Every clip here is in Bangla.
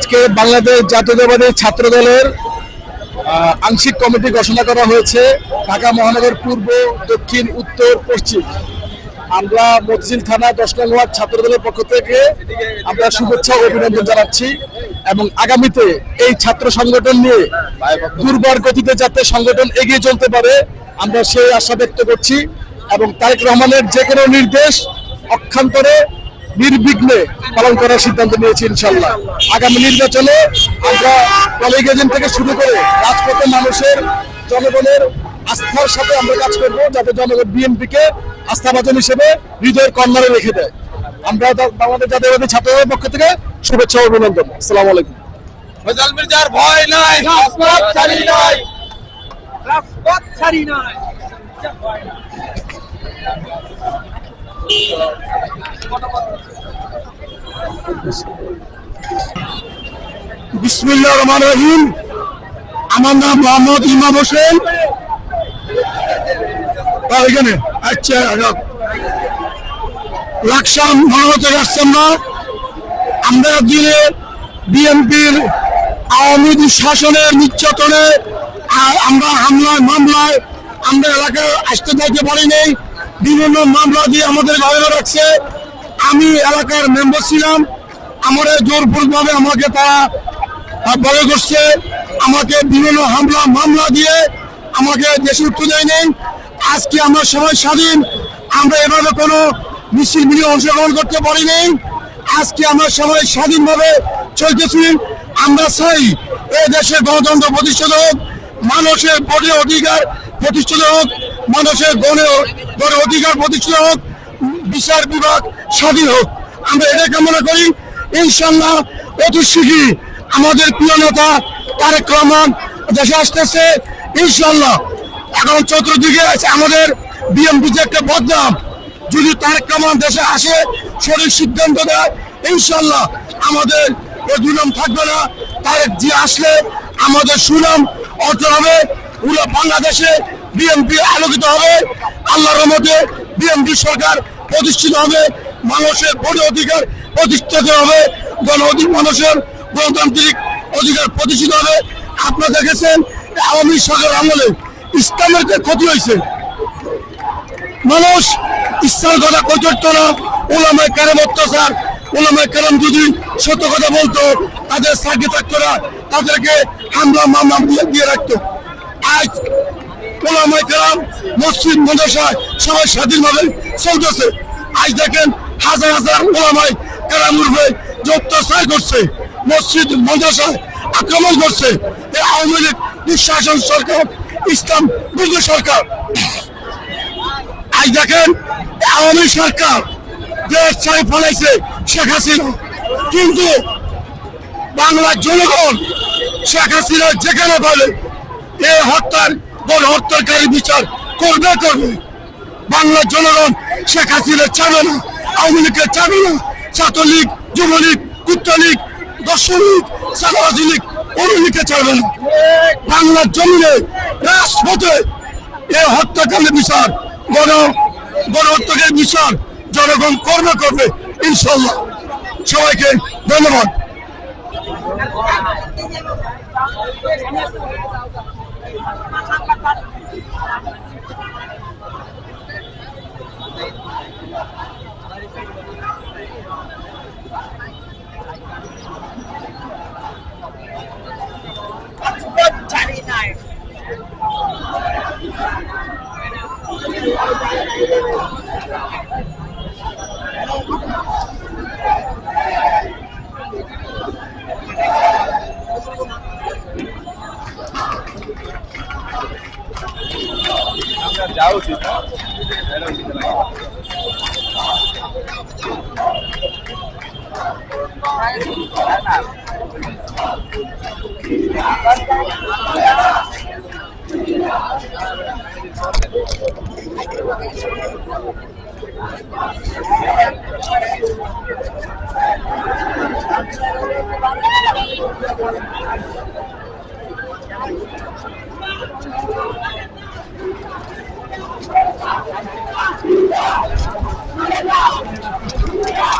আজকে বাংলাদেশ জাতীয়তাবাদী ছাত্র দলের আংশিক কমিটি ঘোষণা করা হয়েছে ঢাকা মহানগর পূর্ব, দক্ষিণ, উত্তর, পশ্চিম। আমরা মতিঝিল থানা দশ নং ওয়ার্ড ছাত্র দলের পক্ষ থেকে আমরা শুভেচ্ছা ও অভিনন্দন জানাচ্ছি এবং আগামীতে এই ছাত্র সংগঠন নিয়ে দুর্বার গতিতে যাতে সংগঠন এগিয়ে চলতে পারে, আমরা সেই আশা ব্যক্ত করছি এবং তারেক রহমানের যে কোনো নির্দেশ অক্ষান্তরে নির্বিঘ্নে পালন করার সিদ্ধান্ত নিয়েছি ইনশাল্লাহ আগামী নির্বাচনে আমরা কলেজ এজেন্ট থেকে শুরু করে রাজপথে মানুষের জনগণের আস্থার সাথে আমরা কাজ করব যাতে জনগণ বিএনপিকে আস্থাভাজন হিসেবে হৃদয়ের কর্নারে রেখে দেয়। আমরা বাংলাদেশ জাতীয়বাদী ছাত্রদের পক্ষ থেকে শুভেচ্ছা ও অভিনন্দন। আসসালামু আলাইকুম। মির্জার ভয় নাই। রাজপথ ছাড়ি নাই। রাজপথ ছাড়ি নাই। বিসমিল্লাহ রহমান রহিম। আমার নাম মোহাম্মদ ইমাম হোসেন। এখানে আচ্ছা লাকসাম আসছেন না। আমরা দিনে বিএনপির আওয়ামী শাসনের নির্যাতনে আমরা হামলায়, মামলায় আমরা এলাকায় আসতে যাইতে পারি নেই বিভিন্ন মামলা দিয়ে আমাদের ঘরে রাখছে। আমি এলাকার মেম্বার ছিলাম। আমাদের জোরপূর্বকভাবে আমাকে তারা বড় করছে আমাকে বিভিন্ন হামলা, মামলা দিয়ে আমাকে দেশে উঠতে নেই আজকে আমরা সবাই স্বাধীন। আমরা এভাবে কোনো মিছিল মিলিয়ে অংশগ্রহণ করতে পারি নেই আজকে আমরা সবাই স্বাধীনভাবে চলতেছি। আমরা চাই এই দেশে গণতন্ত্র প্রতিষ্ঠিত হোক, মানুষের ভোটের অধিকার প্রতিষ্ঠিত হোক। মানুষের গণে গণের অধিকার প্রতিষ্ঠিত হোক, বিচার বিভাগ স্বাধীন হোক। আমরা এটা কামনা করি। ইনশাল্লাহ অতি শীঘ্রই আমাদের প্রিয় নেতা তারেক রহমান দেশে আসতেছে। ইনশাল্লাহ এখন চতুর্দিকে আছে আমাদের বিএমপি যে একটা বদনাম। যদি তারেক রহমান দেশে আসে, সঠিক সিদ্ধান্ত দেয় ইনশাল্লাহ আমাদের দুনাম থাকবে না। তারেক জি আসলে আমাদের সুনাম অর্জন হবে। পুরো বাংলাদেশে বিএনপি আলোকিত হবে। আল্লাহর রহমতে বিএনপি সরকার প্রতিষ্ঠিত হবে। মানুষের ভোট অধিকার প্রতিষ্ঠিত হবে। গণ মানুষের গণতান্ত্রিক অধিকার প্রতিষ্ঠিত হবে। আপনারা দেখেছেন, আওয়ামী সরকার আমলে ইসলামের যে ক্ষতি হয়েছে। মানুষ ইসলামের কথা কৈতর্ত না। ওলামায় কারাম অত্যাচার ওলামায় কারাম যদি সত্য কথা বলতো, তাদের সাথে থাকতো না। তাদেরকে হামলা, মামলা দিয়ে রাখতো। আজ ওলামায় কারাম, মসজিদ, মাদ্রাসায় সবাই স্বাধীনভাবে চলতেছে। আজ দেখেন হাজার হাজার ওলামায় কারাম উঠবে যে করছে, মসজিদ, মাদ্রাসায় আক্রমণ করছে। এই আওয়ামী লীগ দুঃশাসন সরকার, ইসলাম বিরোধী সরকার। আজ দেখেন আওয়ামী সরকার দেশ ছাড়ে ফলাইছে শেখ হাসিনা। কিন্তু বাংলার জনগণ শেখ হাসিনা যেখানে বলে এ হত্যার গণ হত্যাকারী বিচার করবে করবে বাংলার জনগণ শেখ হাসিনা চাবে না, আওয়ামী লীগকে চাবে না। ছাত্রলীগ, যুবলীগ কুত্রলীগ দর্শলীগ সাদাবাদী লীগ কোনো লীগকে চাবে না। বাংলার জমিনে, রাজপথে এ হত্যাকাণ্ডের বিচার, গণ, গণহত্যাকারী বিচার জনগণ করবে করবে ইনশাল্লাহ সবাইকে ধন্যবাদ। রাজপথ Yeah!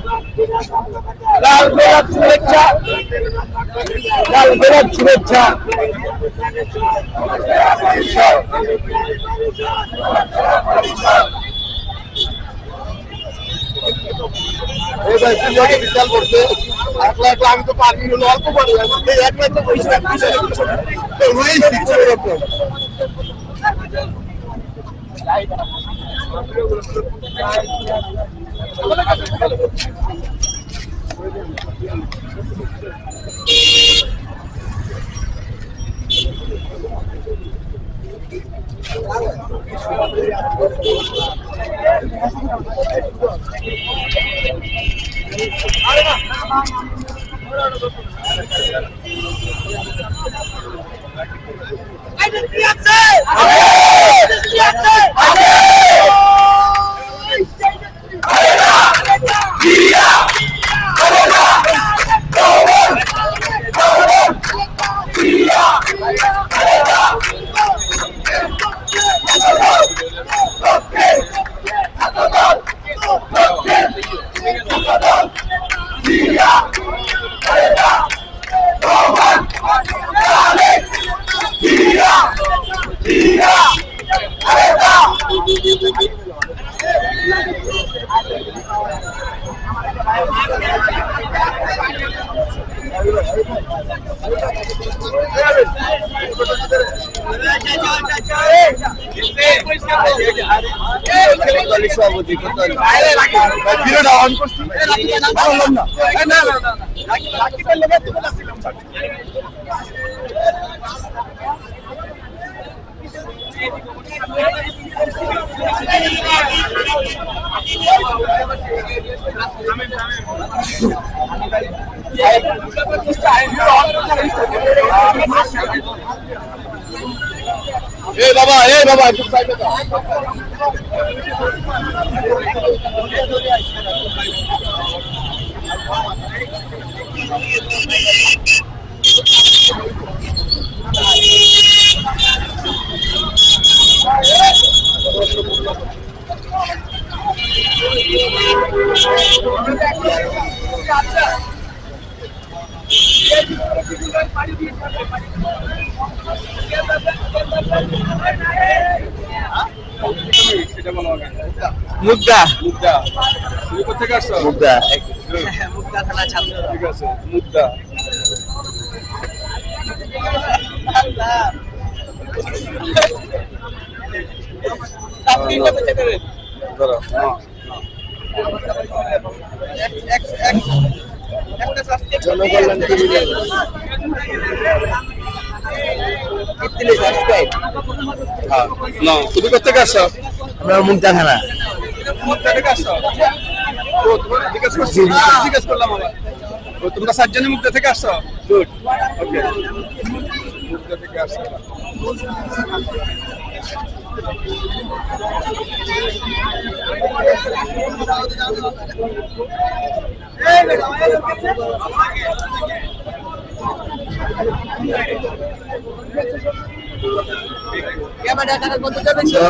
লাল গোলাপ শুভেচ্ছা। লাল গোলাপ শুভেচ্ছা। বিশাল করছে একলা একলা আমি তো পারি অল্প পারি আমি এই একলা একলা পয়সা পয়সা তো রয়েই দিচ্ছে এরকম ভিডিওটা অন করছি। না এই বাবা এই বাবা একটু সাইডে দাও। পানি দিয়ে পানি দিয়ে মুদ্রা মুদ্রা তুমি কোথেকে আসছো? মুদ্রা ঠিক আছে মুদ্রা ধরো হ্যাঁ। জনকল্যাণ টিভি হ্যাঁ না তুমি কোথেকে আসছো আমরা মুদ্রা থানা কোথা থেকে আসছো ও তোমার জিজ্ঞেস করছি জিজ্ঞেস করলাম আবার ও তোমরা সাতজনে মুক্তা থেকে আসছো গুড ওকে মুক্তা থেকে আসছো Ya pada akan kontennya bisa.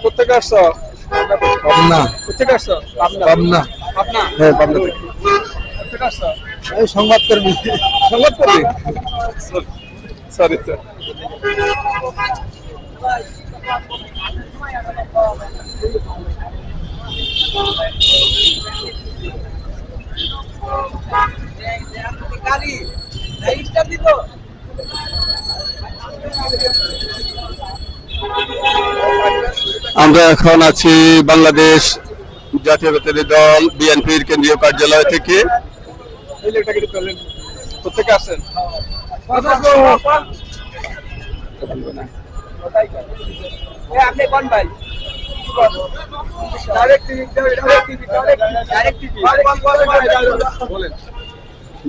কোথেকে আসছো? পাবনা। কোথেকে আসছো? পাবনা। আপনা হ্যাঁ পাবনা থেকে। কোথেকে আসছো? এই সংবাদকর্মী সংবাদ করবি সরি স্যার গাড়ি রেজিস্টার দিত আমরা এখন আছি বাংলাদেশ জাতীয় জাতীয়তাবাদী দল বিএনপির কেন্দ্রীয় কার্যালয় থেকে। লেখটা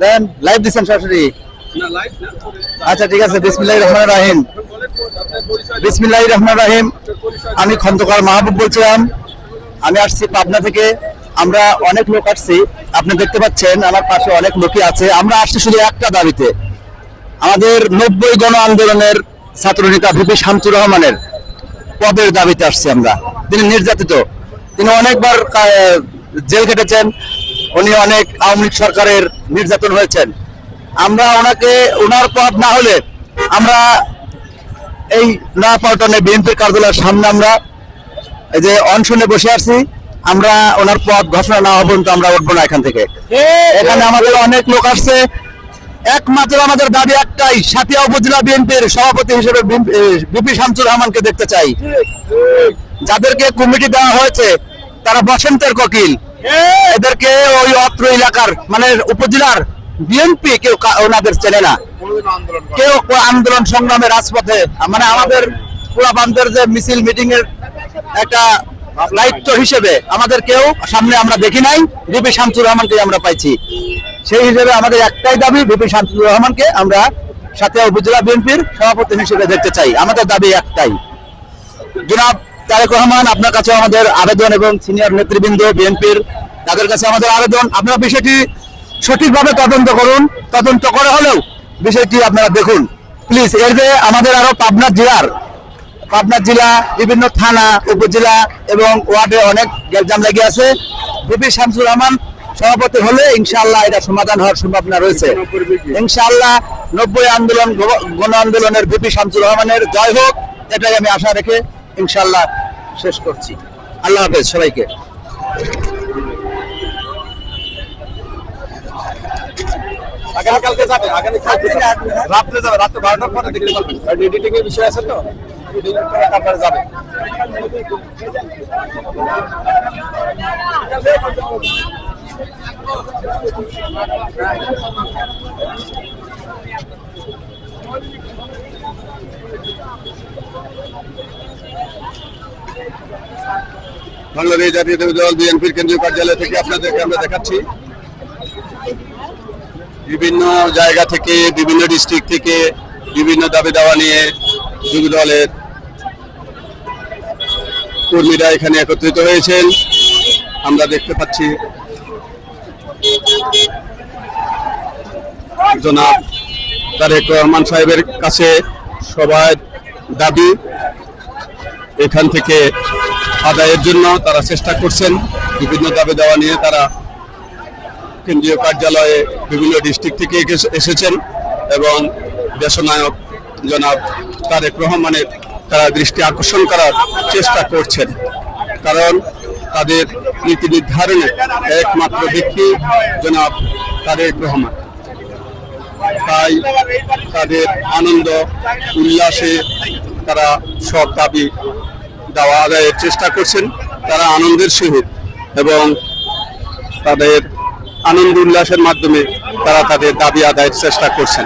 দেন সরাসরি। আচ্ছা ঠিক আছে রহমান রাহিম। রহমান রাহিম। আমি খন্দকার মাহবুব বলছিলাম। আমি আসছি পাবনা থেকে। আমরা অনেক লোক আসছি। আপনি দেখতে পাচ্ছেন, আমার পাশে অনেক লোকই আছে। আমরা আসছি শুধু একটা দাবিতে। আমাদের নব্বই গণ আন্দোলনের ছাত্রনেতা ভিপি শামসুর রহমানের পদের দাবিতে আসছি আমরা। তিনি নির্যাতিত। তিনি অনেকবার জেল কেটেছেন উনি অনেক আওয়ামী লীগ সরকারের নির্যাতন হয়েছেন। আমরা ওনাকে ওনার পদ না হলে আমরা এই নয়াপল্টনে বিএনপির কার্যালয়ের সামনে আমরা এই যে অনশনে বসে আছি আমরা ওনার পদ ঘোষণা না পর্যন্ত আমরা উঠবো না এখান থেকে। এখানে আমাদের অনেক লোক আসছে। একমাত্র আমাদের দাবি একটাই, সাতিয়া উপজেলা বিএনপির সভাপতি হিসেবে বিপি শামসুর রহমানকে দেখতে চাই। যাদেরকে কমিটি দেওয়া হয়েছে, তারা বসন্তের ককিল। এদেরকে ওই অত্র এলাকার মানে উপজেলার বিএনপি কেউ ওনাদের চেনে না। কেউ আন্দোলন সংগ্রামে রাজপথে মানে আমাদের পুরা বান্ধের যে মিছিল মিটিং এর একটা দায়িত্ব হিসেবে আমাদের কেউ সামনে আমরা দেখি নাই। বিপি শামসুর রহমানকে আমরা পাইছি। সেই হিসেবে আমাদের একটাই দাবি বিপি শামসুর রহমানকে আমরা সাথিয়া উপজেলা বিএনপির সভাপতি হিসেবে দেখতে চাই। আমাদের দাবি একটাই। জনাব তারেক রহমান, আপনার কাছে আমাদের আবেদন এবং সিনিয়র নেতৃবৃন্দ বিএনপির, তাদের কাছে আমাদের আবেদন। আপনারা বিষয়টি সঠিকভাবে তদন্ত করুন। তদন্ত করে হলেও বিষয়টি আপনারা দেখুন। প্লিজ, এর আমাদের আরও পাবনা জেলার পাবনা জেলা বিভিন্ন থানা উপজেলা এবং ওয়ার্ডে অনেক গ্যালজাম লেগে আছে। বিপি শামসুর রহমান সভাপতি হলে ইনশাআল্লাহ এটা সমাধান হওয়ার সম্ভাবনা রয়েছে। ইনশাআল্লাহ নব্বই আন্দোলন গণ- আন্দোলনের বিপি শামসুর রহমানের জয় হোক এটাই আমি আশা রেখে ইনশাআল্লাহ শেষ করছি। আল্লাহ হাফেজ সবাইকে। আগামীকালকে যাবে আগামীকালকে যাবে। রাত্রে যাবে রাত্রে বারোটার পরে দেখতে পারবেন। এডিটিং এর বিষয় আছে তো? তারপরে যাবে বাংলাদেশ জাতীয়তাবাদী দল বিএনপির কেন্দ্রীয় কার্যালয় থেকে আপনাদেরকে আমরা দেখাচ্ছি। বিভিন্ন জায়গা থেকে, বিভিন্ন ডিস্ট্রিক্ট থেকে বিভিন্ন দাবি দাওয়া নিয়ে দুই দলের কর্মীরা এখানে একত্রিত হয়েছেন। আমরা দেখতে পাচ্ছি জনাব তারেক রহমান সাহেবের কাছে সবার দাবি, এখান থেকে আদায়ের জন্য তারা চেষ্টা করছেন। বিভিন্ন দাবি দেওয়া নিয়ে তারা কেন্দ্রীয় কার্যালয়ে বিভিন্ন ডিস্ট্রিক্ট থেকে এসে- এসেছেন এবং দেশনায়ক জনাব তারেক রহমানের তারা দৃষ্টি আকর্ষণ করার চেষ্টা করছেন। কারণ তাদের নীতি নির্ধারণে একমাত্র ব্যক্তি জনাব তারেক রহমান। তাই তাদের আনন্দ, উল্লাসে তারা সব দাবি, দেওয়া আদায়ের চেষ্টা করছেন। তারা আনন্দের সহিত এবং তাদের আনন্দ উল্লাসের মাধ্যমে তারা তাদের দাবি আদায়ের চেষ্টা করছেন।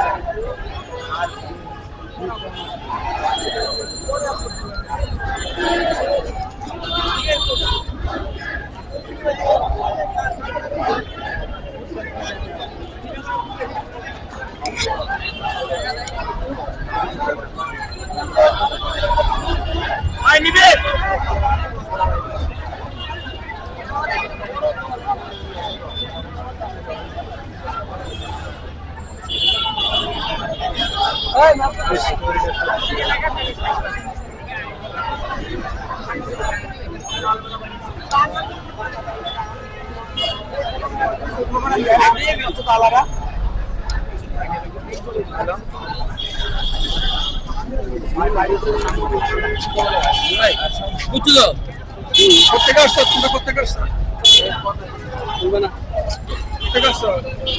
কোথেকে আসছো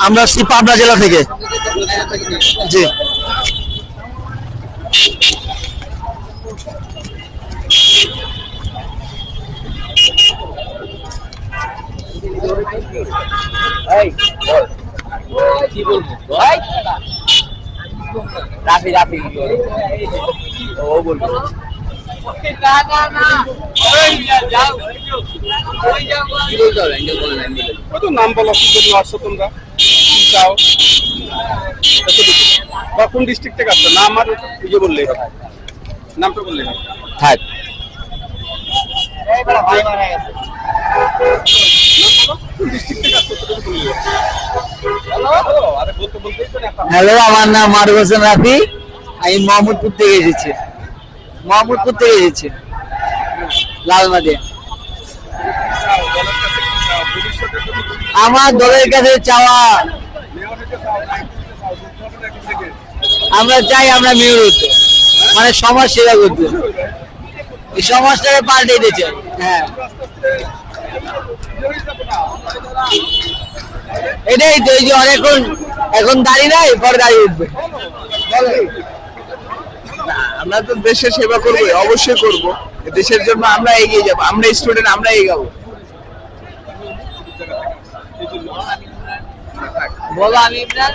আমরা আসছি পাবনা জেলা থেকে। জি। কি বলব? ভাই? রাফি রাফি ও বলব। না না না। না কত নাম বলো। কি জন্য আসছো তোমরা। কি চাও। বা কোন ডিস্ট্রিক্ট থেকে আসছো? নাম আর ইয়ে বললে নামটা বললে থাক হ্যালো, আমার নাম মারুফ হোসেন রাফি। আমি মোহাম্মদপুর থেকে এসেছি। মোহাম্মদপুর থেকে এসেছি। লালমাদিয়া আমার দলের কাছে চাওয়া। আমরা চাই আমরা মেয়র হতে। মানে সমাজ সেবা করতে। এই সমাজটাকে পাল্টে দিতে চাই। হ্যাঁ। এটাই তো এই যে অনেকক্ষণ এখন দাঁড়িয়ে নাই পরে দাঁড়িয়ে উঠবে। আমরা তো দেশের সেবা করব অবশ্যই করব। দেশের জন্য আমরা এগিয়ে যাব আমরা স্টুডেন্ট আমরা এগাবো। বলো আমি ইমরান।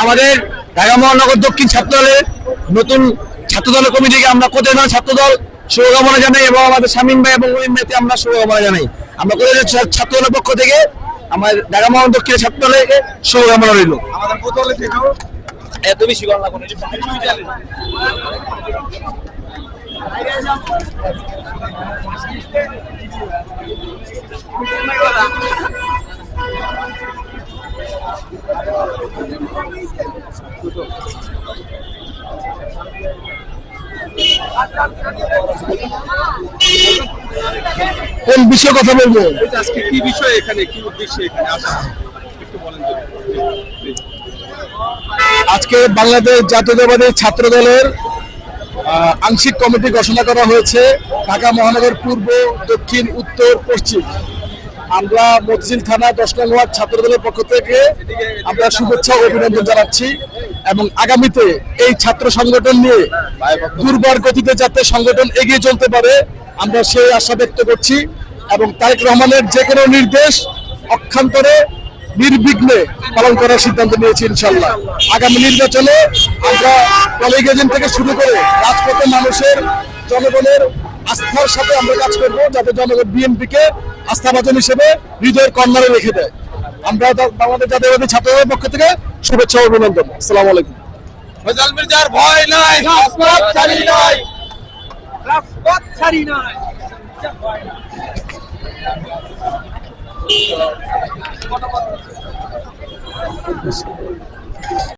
আমাদের ঢাকা মহানগর দক্ষিণ ছাত্র দলের নতুন ছাত্র দলের কমিটিকে আমরা কোথায় নয় ছাত্র দল শুভকামনা জানাই এবং আমাদের শামীম ভাই এবং মহিম ভাইতে আমরা শুভকামনা জানাই। আমরা কোথায় ছাত্র দলের পক্ষ থেকে আমার ঢাকা মহানগর দক্ষিণ ছাত্র দলের শুভকামনা রইল। আমাদের বোতলে এত বেশি গণনা করে কোন বিষয়ে কথা বলব? আজকে কি বিষয় এখানে? কি উদ্দেশ্যে এখানে আসা? একটু বলেন আজকে বাংলাদেশ জাতীয়তাবাদী ছাত্র দলের আংশিক কমিটি ঘোষণা করা হয়েছে ঢাকা মহানগর পূর্ব দক্ষিণ উত্তর পশ্চিম। আমরা মতিঝিল থানা দশ নং ওয়ার্ড ছাত্র দলের পক্ষ থেকে আমরা শুভেচ্ছা অভিনন্দন জানাচ্ছি। এবং আগামীতে এই ছাত্র সংগঠন নিয়ে দুর্বার গতিতে যাতে সংগঠন এগিয়ে চলতে পারে, আমরা সেই আশা ব্যক্ত করছি এবং তারেক রহমানের যে কোনো নির্দেশ অক্ষান্তরে নির্বিঘ্নে পালন করার সিদ্ধান্ত নিয়েছি ইনশাল্লাহ আগামী নির্বাচনে আমরা কলেজ এজেন্ট থেকে শুরু করে রাজপথে মানুষের, জনগণের আস্থার সাথে আমরা কাজ করব, যাতে জনগণ বিএনপিকে আস্থাভাজন হিসেবে হৃদয়ের কর্নারে রেখে দেয়। আমরা আমাদের বাংলাদেশ জাতীয়বাদী ছাত্রদের পক্ষ থেকে শুভেচ্ছা ও অভিনন্দন। সালাম আলাইকুম। মির্জার ভয় নাই। রাজপথ ছাড়ি নাই। রাজপথ ছাড়ি নাই।